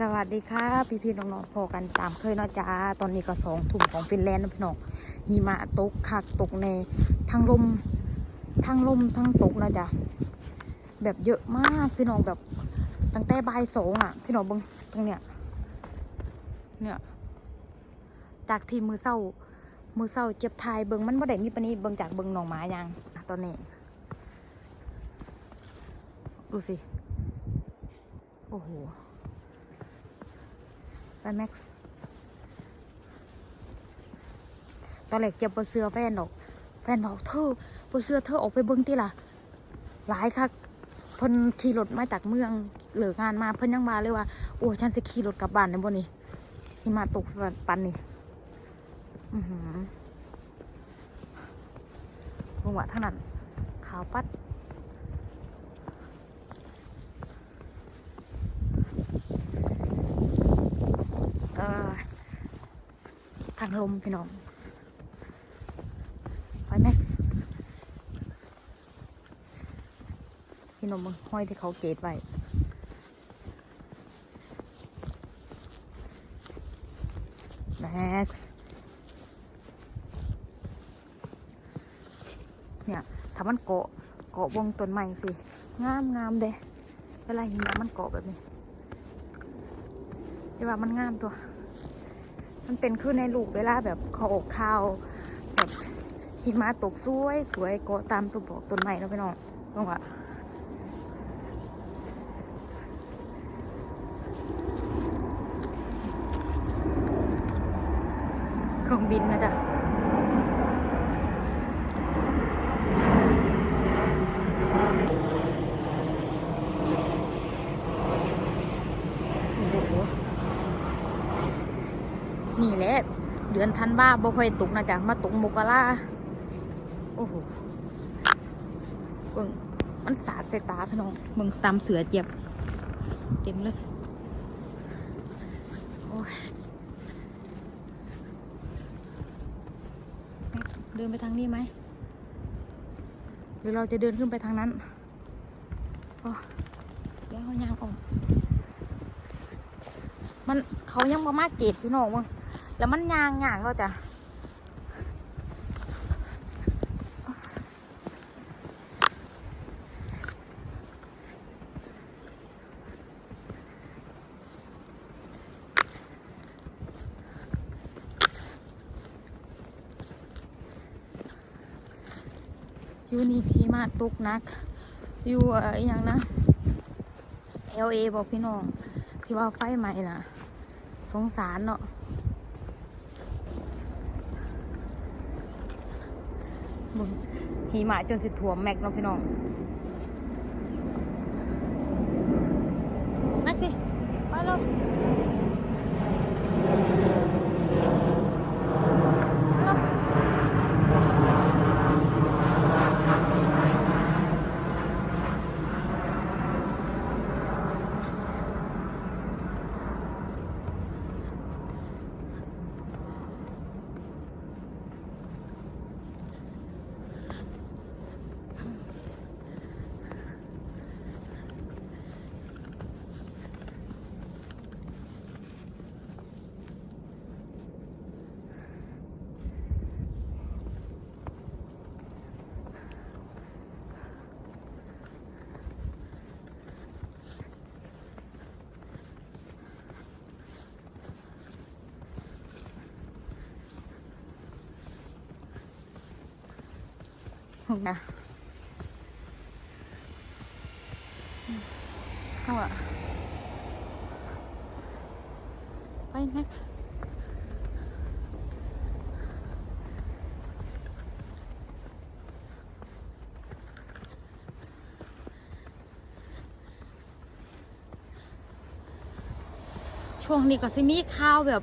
สวัสดีค่ะพี่พี่ๆน้องๆพอกันตามเคยเนาะจ้าตอนนี้ก็สองทุ่มของฟินแลนด์นะพี่น้องหิมะตกคักตกในทั้งลมทั้งลมทั้งตกนะจ๊ะแบบเยอะมากพี่น้องแบบตั้งแต่บ่ายสองอะ พี่น้องบงตรงเนี้ยเนี่ยจากที่มือเศร้า มือเศร้าเจ็บทายเบิ้งมันบ่ได้มีปนี้เบิ้งจากเบิ้งหนองหมายังตอนนี้ ดูสิ โอ้โห ไปแม็กซ์ตอนแรกเจ็บบเสือแฟนดอก แฟนบอกเธอบนเสือเธอออกไปเบิ้งตีล่ะ หลายคักเพิ่นขี่รถมาจากเมืองเหลืองานมาเพิ่นยังมาเลยว่า โอ้ฉันจะขี่รถกลับบ้านในบนนี้ที่มาตกสะปันนี่อือหือลงวะทั้งนั้นขาวปัด เออทางลมพี่น้องไฟแม็กซ์พี่น้องมึงห้อยที่เขาเกตไว้แม็กซ์เนี่ยถ้ามันเกาะเกาะวงต้นไม้สิงามงามเด้เวลาหิมมันเกาะแบบนี้จะว่ามันงามตัว มันเป็นขึ้นในลูกเวลาแบบเขาอกข้าวแบบหิมะตกสวยสวยก็ตามตัวบอกต้นไม้แล้วไปนองลองว่าเครื่องบินนะจ๊ะโอ้โห นี่แหละเดือนธัน วาบ่ค่อยตุกนะจ๊ะมาตุกมกราโอ้โหเบิ่งมันสาดใส่ตาพี่น้องเบิ่งตามเสือเจ็บ เต็มเลยโอ้ยเดินไปทางนี้ไหมหรือเราจะเดินขึ้นไปทางนั้นโอ้เดี๋ยวเขายางออกมันเขายังมามาเกตพี่น้องมึง แล้วมันยางยางก็จะอยู่นี่พี่มาตกนัก อยู่เออย่างนะ LA บอกพี่น้อง ที่ว่าไฟใหม่น่ะสงสารเนาะบึง หิมะจนสิถ่วมแม็กน้องพี่น้องแม็กสิไปเลย นะเข้าอะไปแม็กช่วงนี้ก็สิมีข้าวแบบ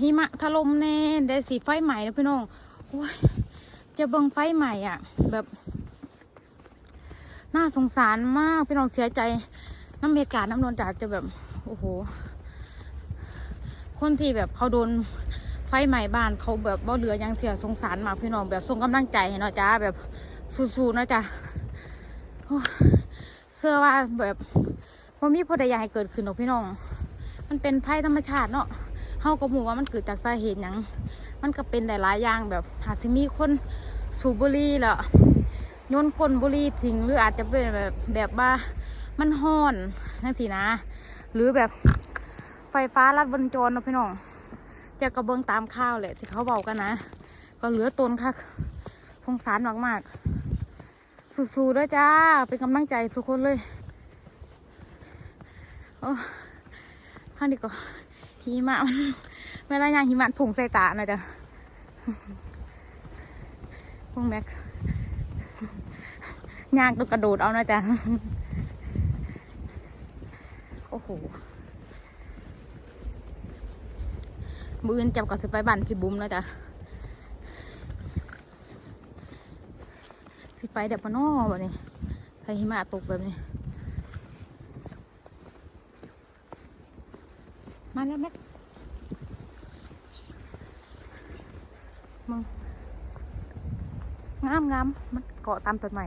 หิมะถล่มแน่ได้สีไฟใหม่นะพี่น้องโอ้ย จะเบิงไฟใหม่อะ แบบ น่าสงสารมากพี่น้องเสียใจน้ำเหตุการณ์น้ำนวลจากจะแบบ โอ้โห คนที่แบบเขาโดนไฟใหม่บ้านเขาแบบว่าเหลือยังเสียสงสารมากพี่น้องแบบส่งกำลังใจให้เนาะจ้าแบบสู้ๆเนาะจ้าเสื้อว่าแบบว่ามีผู้ใดยากให้เกิดขึ้นหรอกพี่น้อง มันเป็นภัยธรรมชาติเนาะ เฮาก็หมู่ว่ามันเกิดจากสาเหตุหยังมันก็เป็นหลายอย่างแบบอาจจะมีคนสูบบุหรี่แล้วโยนก้นบุหรี่ทิ้งหรืออาจจะเป็นแบบแบบว่ามันห้อนนั่นสินะ หรือแบบไฟฟ้าลัดวงจรเนาะพี่น้องจะกระเบื้องตามข้าวแหละที่เขาบอกกันนะ ก็เหลือตนค่ะสงสารมากๆสู้ๆด้วยจ้าเป็นกำลังใจทุกคนเลยโอ้ข้างนี้ก็ หิมะมันเวลายางหิมะผงใส่ตาหน่อยจ้ะพวกแม็กยางต้องกระโดดเอาหนะจ๊ะโอ้โหมืออื่นจับกับสไปบันพี่บุ้มแล้วจ้ะสิไปเดี๋ยวปะนอแบบนี้ใครหิมะตกแบบนี้ มาแล้วแม็กมึงงามงามมันเกาะตามต้นไม้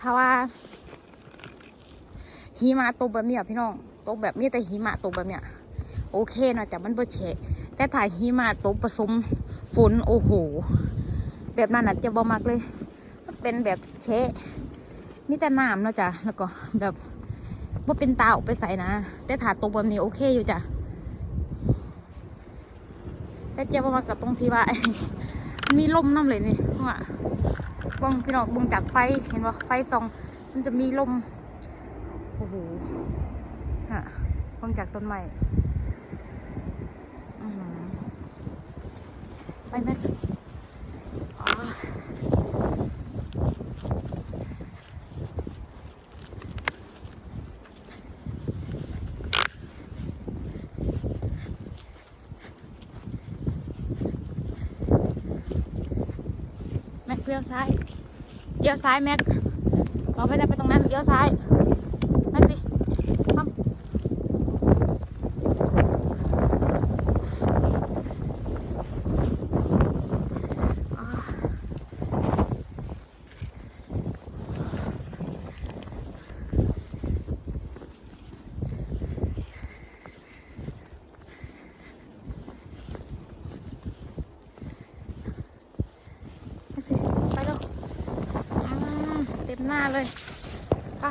ถ้าว่าหิมะตกแบบเนี้ยพี่น้องตกแบบมีแต่หิมะตกแบบเนี้ยโอเคนะจ๊ะมันเบิดเฉะแต่ถ่ายหิมะตกผสมฝนโอ้โหแบบนั้นน่ะจะบ่มักเลยมันเป็นแบบเชะมีแต่น้ำเนาะจ้ะแล้วก็แบบว่าเป็นตาออกไปใส่นะ แต่ถ่าตกแบบนี้โอเคอยู่จ้ะแต่เจะบ่มักกับตรงที่ว่ามีลมน้ำเลยนี่ว่า เบิ้งพี่น้องเบิ้งจากไฟเห็นป่ไฟส่อง มันจะมีลมโอ้โหฮะเบิ้งจากต้นไม้ไปแม่อ๋อแมกเลี้ยวซ้าย เลี้ยวซ้ายแม็กเราไม่ได้ไปตรงนั้นเลี้ยวซ้ายแม็กสิทำอ่าแม็กสิไปเร็ว อ่าเต็มห นาเลยไป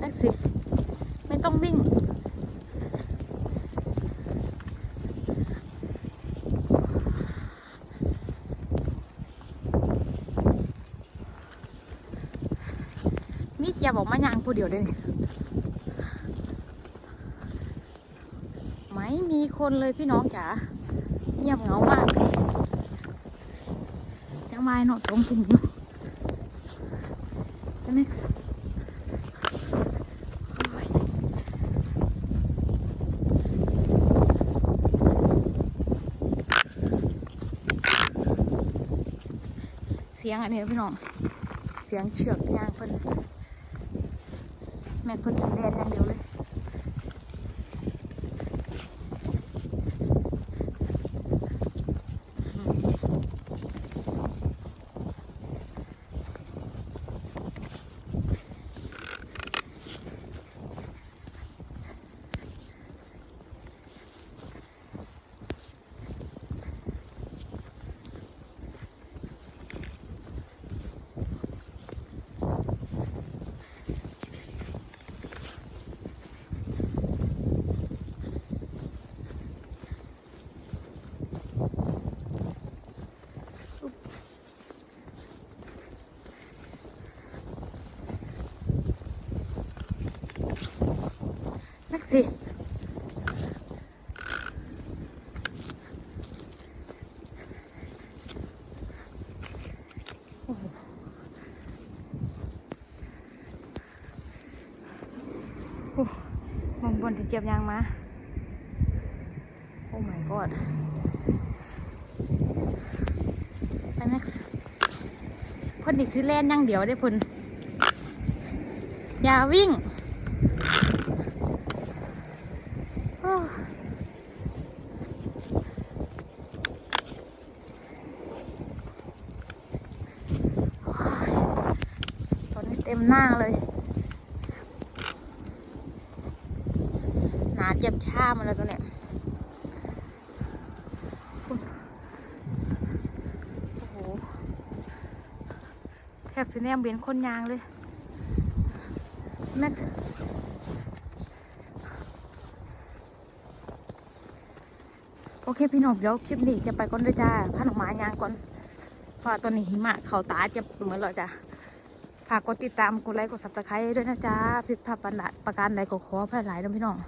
นั่นสิ ไม่ต้องวิ่ง ย่าบอกมายางผู้เดียวได้ไม่มีคนเลยพี่น้องจ๋าเงียบเหงามากจังไม้เนาะสมถุงเนใช่ไหมเสียงอันนี้พี่น้อง เสียงเชือกยางเพิ่น แม่เพิ่นจะแดนอย่างเดียวเลย มองบนที่เจ็บยางมา โอ้ my god ไป next เพ่นอีกสิแล่นยังเดียวได้พ่นอย่าวิ่งโอ้ตอนนี้เต็มหน้าเลย หนาเจ็บชามันแล้วตัวเนี้ยโอ้โหแทบสิแนมเบียนคนยางเลยแม็กโอเคพี่น้องเดี๋ยวคลิปนี้จะไปก่อนด้วยจ้าพานออกมายางก่อนเพราะว่าตอนนี้หิมะเขาตาจะเหมือนเราจ้ะฝากกดติดตาม กดไลค์ กดซับสไครต์ด้วยนะจ๊ะผิดพลาดประการใดก็ขออภัยหลายนะพี่น้อง